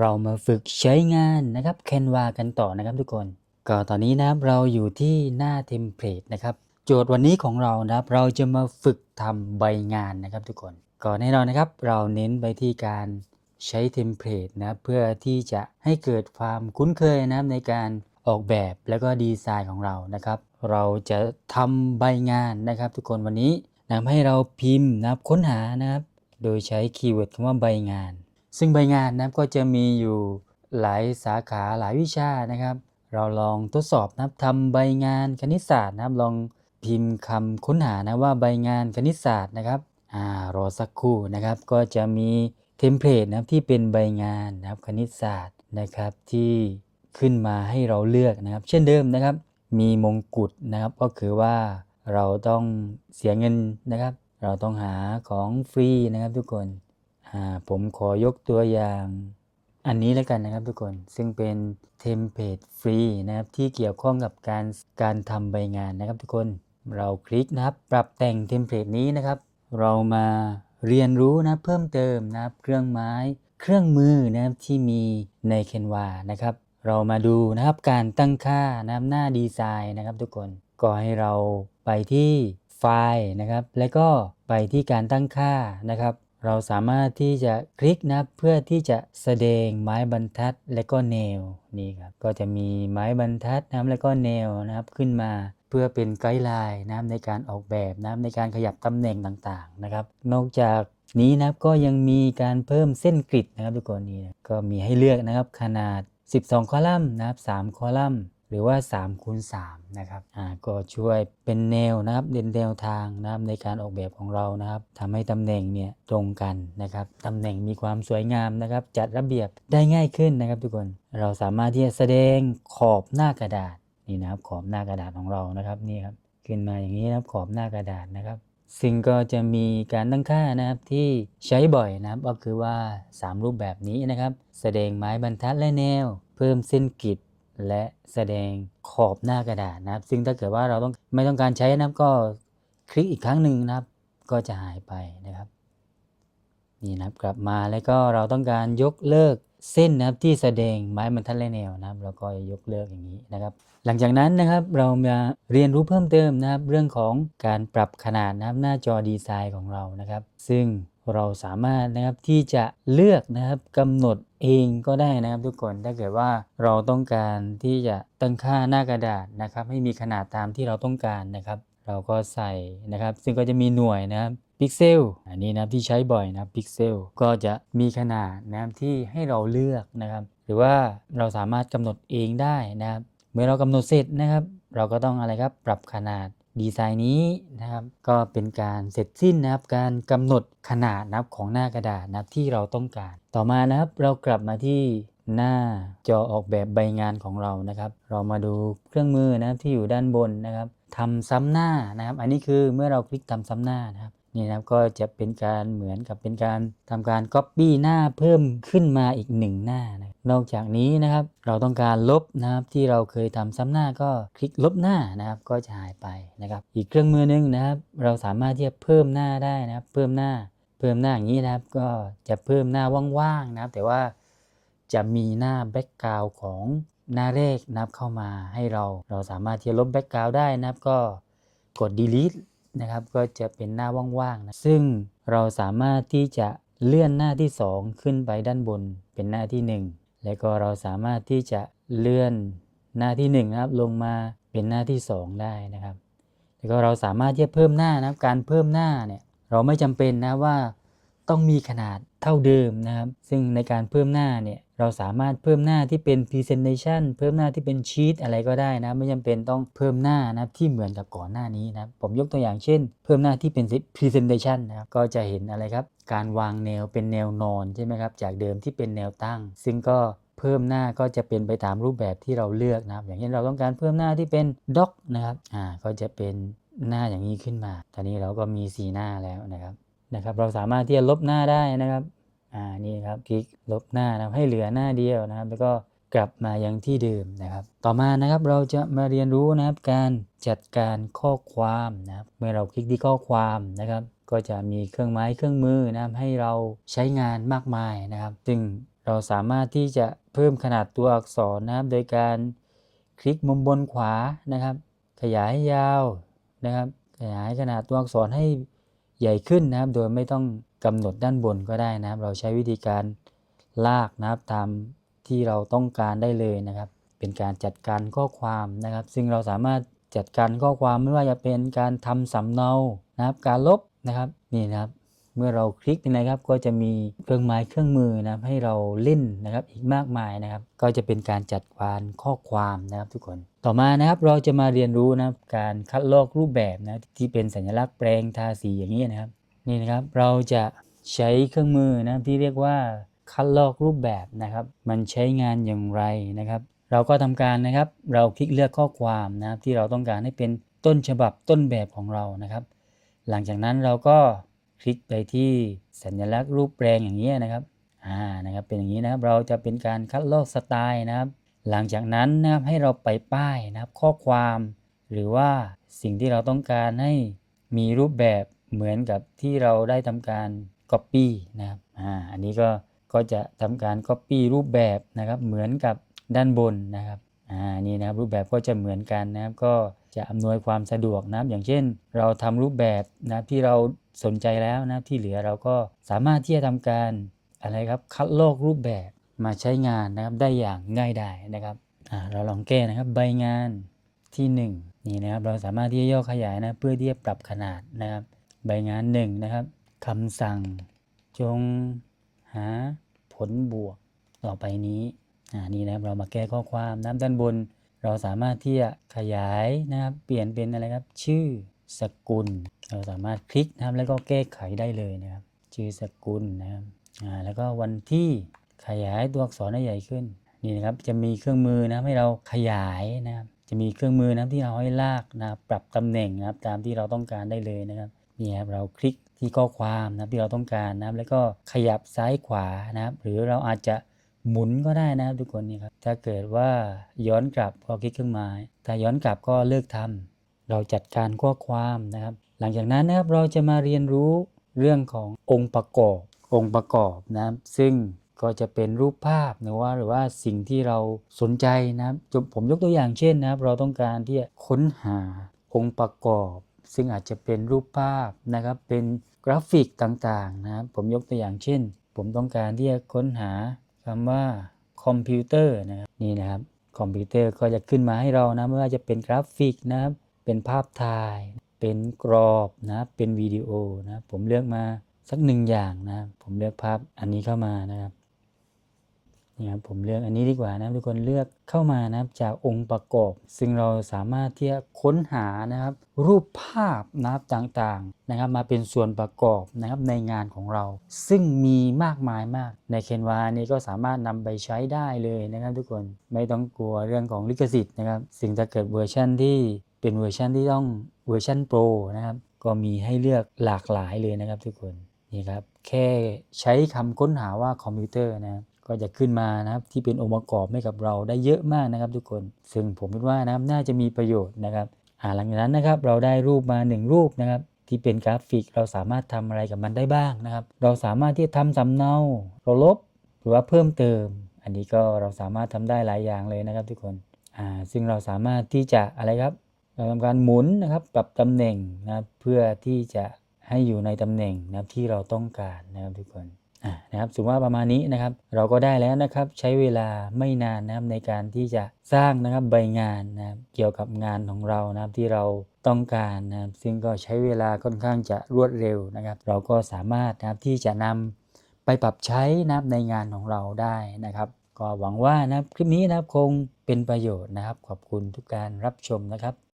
เรามาฝึกใช้งานนะครับ Canva กันต่อนะครับทุกคน ก็ตอนนี้นะครับเราอยู่ที่หน้าเทมเพลตนะครับ โจทย์วันนี้ของเรานะครับ เราจะมาฝึกทำใบงานนะครับทุกคนก็แน่นอนนะครับ เราเน้นไปที่การใช้เทมเพลตนะครับเพื่อที่จะให้เกิดความคุ้นเคยนะครับในการออกแบบแล้วก็ดีไซน์ของเรานะครับ เราจะทำใบงานนะครับทุกคนวันนี้นะให้เราพิมพ์นะครับค้นหานะครับ โดยใช้คีย์เวิร์ดคำว่าใบงาน ซึ่งใบงานนะครับก็จะมีอยู่หลายสาขาหลายวิชานะครับ เราลองทดสอบนะครับทำใบงานคณิตศาสตร์นะครับลองพิมพ์คำค้นหานะว่าใบงานคณิตศาสตร์นะครับอ่ารอสักครู่นะครับ ก็จะมีเทมเพลตนะครับที่เป็นใบงานนะครับคณิตศาสตร์นะครับที่ขึ้นมาให้เราเลือกนะครับ เช่นเดิมนะครับ มีมงกุฎนะครับก็คือว่าเราต้องเสียเงินนะครับ เราต้องหาของฟรีนะครับทุกคน ผมขอยกตัวอย่างอันนี้แล้วกันนะครับทุกคนซึ่งเป็นเทมเพลตฟรีนะครับที่เกี่ยวข้องกับการการทำใบงานนะครับทุกคนเราคลิกนะครับ ปรับแต่งเทมเพลตนี้นะครับ เรามาเรียนรู้นะเพิ่มเติมนะครับ เครื่องไม้ เครื่องมือนะครับที่มีใน Canva นะครับ เรามาดูนะครับการตั้งค่านะครับหน้าดีไซน์นะครับ ทุกคนก็ให้เราไปที่ไฟล์นะครับ แล้วก็ไปที่การตั้งค่านะครับ เราสามารถที่จะคลิกนับเพื่อที่จะแสดงไม้บรรทัดและก็แนวนี่ครับก็จะมีไม้บรรทัดนะครับและก็แนวนะครับขึ้นมาเพื่อเป็นไกด์ไลน์นะครับในการออกแบบนะครับในการขยับตำแหน่งต่างๆนะครับ นอกจากนี้นะครับก็ยังมีการเพิ่มเส้นกริดนะครับทุกคนนี่ก็มีให้เลือกนะครับขนาด 12 คอลัมน์นะครับ3คอลัมน์ หรือว่า3คูณ3นะครับอ่าก็ช่วยเป็นแนวนะครับเด่นแนวทางนะครับในการออกแบบของเรานะครับทำให้ตำแหน่งเนี่ยตรงกันนะครับตำแหน่งมีความสวยงามนะครับ จัดระเบียบได้ง่ายขึ้นนะครับทุกคนเราสามารถที่จะแสดงขอบหน้ากระดาษนี่นะครับขอบหน้ากระดาษของเรานะครับนี่ครับขึ้นมาอย่างนี้นะครับขอบหน้ากระดาษนะครับ ซึ่งก็จะมีการตั้งค่านะครับที่ใช้บ่อยนะครับก็คือว่า 3 รูปแบบนี้นะครับ แสดงไม้บรรทัดและแนว เพิ่มเส้นกริด และแสดงขอบหน้ากระดาษนะครับ ซึ่งถ้าเกิดว่าเราต้องไม่ต้องการใช้นะครับก็คลิกอีกครั้งหนึ่งนะครับ ก็จะหายไปนะครับนี่นะครับกลับมาแล้วก็เราต้องการยกเลิกเส้นนะครับที่แสดงไม้บรรทัดและแนวนะครับเราก็ยกเลิกอย่างนี้นะครับ หลังจากนั้นนะครับเรามาเรียนรู้เพิ่มเติมนะครับ เรื่องของการปรับขนาดนะครับหน้าจอดีไซน์ของเรานะครับ ซึ่ง เราสามารถนะครับที่จะเลือกนะครับกำหนดเองก็ได้นะครับทุกคนถ้าเกิดว่าเราต้องการที่จะตั้งค่าหน้ากระดาษนะครับ ให้มีขนาดตามที่เราต้องการนะครับ เราก็ใส่นะครับ ซึ่งก็จะมีหน่วยนะครับพิกเซลอันนี้นะครับที่ใช้บ่อยนะพิกเซลก็จะมีขนาดนะครับที่ให้เราเลือกนะครับ หรือว่าเราสามารถกำหนดเองได้นะครับ เมื่อเรากำหนดเสร็จนะครับ เราก็ต้องอะไรครับปรับขนาด ดีไซน์นี้นะครับก็เป็นการเสร็จสิ้นนะครับการกำหนดขนาดนะครับของหน้ากระดาษนะครับที่เราต้องการ ต่อมานะครับเรากลับมาที่หน้าจอออกแบบใบงานของเรานะครับ เรามาดูเครื่องมือนะครับที่อยู่ด้านบนนะครับทำซ้ำหน้านะครับ อันนี้คือเมื่อเราคลิกทำซ้ำหน้านะครับนี่นะครับก็จะเป็นการเหมือนกับเป็นการทำการ Copy หน้าเพิ่มขึ้นมาอีกหนึ่งหน้านะ นอกจากนี้นะครับเราต้องการลบนะครับที่เราเคยทำซ้ำหน้าก็คลิกลบหน้านะครับก็จะหายไปนะครับอีกเครื่องมือหนึงนะครับ เราสามารถที่จะเพิ่มหน้าได้นะครับ เพิ่มหน้าเพิ่มหน้าอย่างนี้นะครับ ก็จะเพิ่มหน้าว่างๆนะครับ แต่ว่าจะมีหน้าแบ็กกราวของหน้าเลขนะครับเข้ามาให้เรา เราสามารถที่จะลบแบ็กกราวได้นะครับ ก็กด delete นะครับก็จะเป็นหน้าว่างๆนะซึ่งเราสามารถที่จะเลื่อนหน้าที่ 2 ขึ้นไปด้านบนเป็นหน้าที่ 1 แล้วก็เราสามารถที่จะเลื่อนหน้าที่1นะครับลงมาเป็นหน้าที่ 2 ได้นะครับ แล้วก็เราสามารถที่จะเพิ่มหน้านะครับ การเพิ่มหน้าเนี่ยเราไม่จำเป็นนะว่าต้องมีขนาดเท่าเดิมนะครับ ซึ่งในการเพิ่มหน้าเนี่ย เราสามารถเพิ่มหน้าที่เป็น Presentation เพิ่มหน้าที่เป็นชีตอะไรก็ได้นะ ไม่จำเป็นต้องเพิ่มหน้านะที่เหมือนกับก่อนหน้านี้นะผมยกตัวอย่างเช่น เพิ่มหน้าที่เป็น Presentation นะครับก็จะเห็นอะไรครับ การวางแนวเป็นแนวนอนใช่ไหมครับจากเดิมที่เป็นแนวตั้ง ซึ่งก็เพิ่มหน้าก็จะเป็นไปตามรูปแบบที่เราเลือกนะครับ อย่างเช่นเราต้องการเพิ่มหน้าที่เป็นด็อกนะครับอ่าก็จะเป็นหน้าอย่างนี้ขึ้นมาตอนนี้เราก็มีสีหน้าแล้วนะครับนะครับ เราสามารถที่จะลบหน้าได้นะครับ อ่านี่ครับคลิกลบหน้านะครับให้เหลือหน้าเดียวนะครับ แล้วก็กลับมายังที่เดิมนะครับ ต่อมานะครับเราจะมาเรียนรู้นะครับการจัดการข้อความนะครับ เมื่อเราคลิกที่ข้อความนะครับ ก็จะมีเครื่องไม้เครื่องมือนะครับให้เราใช้งานมากมายนะครับ ซึ่งเราสามารถที่จะเพิ่มขนาดตัวอักษรนะครับ โดยการคลิกมุมบนขวานะครับ ขยายยาวนะครับ ขยายขนาดตัวอักษรให้ใหญ่ขึ้นนะครับ โดยไม่ต้อง กำหนดด้านบนก็ได้นะครับ เราใช้วิธีการลากนะครับตามที่เราต้องการได้เลยนะครับ เป็นการจัดการข้อความนะครับ ซึ่งเราสามารถจัดการข้อความไม่ว่าจะเป็นการทำสำเนานะครับ การลบนะครับนี่นะครับเมื่อเราคลิกนะครับก็จะมีเครื่องไม้เครื่องมือนะครับให้เราเล่นนะครับอีกมากมายนะครับ ก็จะเป็นการจัดการข้อความนะครับทุกคน ต่อมานะครับเราจะมาเรียนรู้นะครับการคัดลอกรูปแบบนะที่เป็นสัญลักษณ์แปลงทาสีอย่างนี้นะครับ นี่นะครับเราจะใช้เครื่องมือนะที่เรียกว่าคัดลอกรูปแบบนะครับ มันใช้งานอย่างไรนะครับ เราก็ทำการนะครับ เราคลิกเลือกข้อความนะครับที่เราต้องการให้เป็นต้นฉบับต้นแบบของเรานะครับ หลังจากนั้นเราก็คลิกไปที่สัญลักษณ์รูปแปลงอย่างนี้นะครับอ่านะครับเป็นอย่างนี้นะครับเราจะเป็นการคัดลอกสไตล์นะครับ หลังจากนั้นนะครับให้เราไปป้ายนะครับข้อความ หรือว่าสิ่งที่เราต้องการให้มีรูปแบบ เหมือนกับที่เราได้ทำการ Copy นะครับ อ่า อันนี้ก็ ก็จะทำการ Copy รูปแบบนะครับ เหมือนกับด้านบนนะครับ อ่า นี่นะครับรูปแบบก็จะเหมือนกันนะครับ ก็จะอำนวยความสะดวกนะครับ อย่างเช่น เราทำรูปแบบนะบที่เราสนใจแล้วนะที่เหลือเราก็สามารถที่จะทำการอะไรครับคัดลอกรูปแบบมาใช้งานนะครับได้อย่างง่ายดายนะครับ อ่า เราลองแก้นะครับใบงานที่ 1 นี่นะครับ เราสามารถที่จะย่อขยายนะเพื่อที่จะปรับขนาดนะครับ ใบงาน1นะครับคำสั่งจงหาผลบวกต่อไปนี้อ่านี่นะครับเรามาแก้ข้อความน้ำด้านบน เราสามารถที่จะขยายนะครับ เปลี่ยนเป็นอะไรครับ ชื่อสกุล เราสามารถคลิกนะครับแล้วก็แก้ไขได้เลยนะครับ ชื่อสกุลนะครับอ่าแล้วก็วันที่ขยายตัวอักษรให้ใหญ่ขึ้นนี่นะครับจะมีเครื่องมือนะให้เราขยายนะครับจะมีเครื่องมือนะที่เราให้ลากนะครับปรับตำแหน่งนะครับตามที่เราต้องการได้เลยนะครับ นี่ครับเราคลิกที่ข้อความนะครับที่เราต้องการนะครับ แล้วก็ขยับซ้ายขวานะครับ หรือเราอาจจะหมุนก็ได้นะครับทุกคนนี่ครับถ้าเกิดว่าย้อนกลับก็คลิกเครื่องไม้ถ้าย้อนกลับก็เลิกทำเราจัดการข้อความนะครับ หลังจากนั้นนะครับเราจะมาเรียนรู้เรื่องขององค์ประกอบองค์ประกอบนะครับ ซึ่งก็จะเป็นรูปภาพหรือว่าหรือว่าสิ่งที่เราสนใจนะครับผมยกตัวอย่างเช่นนะครับ เราต้องการที่จะค้นหาองค์ประกอบ ซึ่งอาจจะเป็นรูปภาพนะครับ เป็นกราฟิกต่างๆนะครับผมยกตัวอย่างเช่น ผมต้องการที่จะค้นหาคำว่าคอมพิวเตอร์นะครับนี่นะครับคอมพิวเตอร์ก็จะขึ้นมาให้เรานะไม่ว่าจะเป็นกราฟิกนะครับ เป็นภาพถ่าย เป็นกรอบนะเป็นวิดีโอนะผมเลือกมาสักหนึ่งอย่างนะผมเลือกภาพอันนี้เข้ามานะครับ นี่ครับผมเลือกอันนี้ดีกว่านะทุกคนเลือกเข้ามานะครับจากองค์ประกอบ ซึ่งเราสามารถที่จะค้นหานะครับ รูปภาพนะครับต่างๆนะครับ มาเป็นส่วนประกอบนะครับในงานของเรา ซึ่งมีมากมายมาก ใน Canva นี้ก็สามารถนำไปใช้ได้เลยนะครับ ทุกคนไม่ต้องกลัวเรื่องของลิขสิทธิ์นะครับสิ่งถ้าเกิดเวอร์ชันที่เป็นเวอร์ชันที่ต้องเวอร์ชันโปรนะครับ ก็มีให้เลือกหลากหลายเลยนะครับทุกคนนี่ครับแค่ใช้คำค้นหาว่าคอมพิวเตอร์นะครับ ก็จะขึ้นมานะครับที่เป็นองค์ประกอบให้กับเราได้เยอะมากนะครับทุกคน ซึ่งผมคิดว่านะครับน่าจะมีประโยชน์นะครับอ่าหลังจากนั้นนะครับเราได้รูปมา 1 รูปนะครับที่เป็นกราฟิกเราสามารถทำอะไรกับมันได้บ้างนะครับ เราสามารถที่จะทำสำเนาเราลบหรือว่าเพิ่มเติม อันนี้ก็เราสามารถทำได้หลายอย่างเลยนะครับทุกคนอ่าซึ่งเราสามารถที่จะอะไรครับเราทำการหมุนนะครับปรับตำแหน่งนะครับเพื่อที่จะให้อยู่ในตำแหน่งนะครับที่เราต้องการนะครับทุกคน นะครับสมมติว่าประมาณนี้นะครับ เราก็ได้แล้วนะครับใช้เวลาไม่นานนะครับในการที่จะสร้างนะครับใบงานนะครับเกี่ยวกับงานของเรานะครับที่เราต้องการนะครับซึ่งก็ใช้เวลาค่อนข้างจะรวดเร็วนะครับ เราก็สามารถนะครับที่จะนำไปปรับใช้นะครับในงานของเราได้นะครับ ก็หวังว่านะครับคลิปนี้นะครับคงเป็นประโยชน์นะครับ ขอบคุณทุกการรับชมนะครับ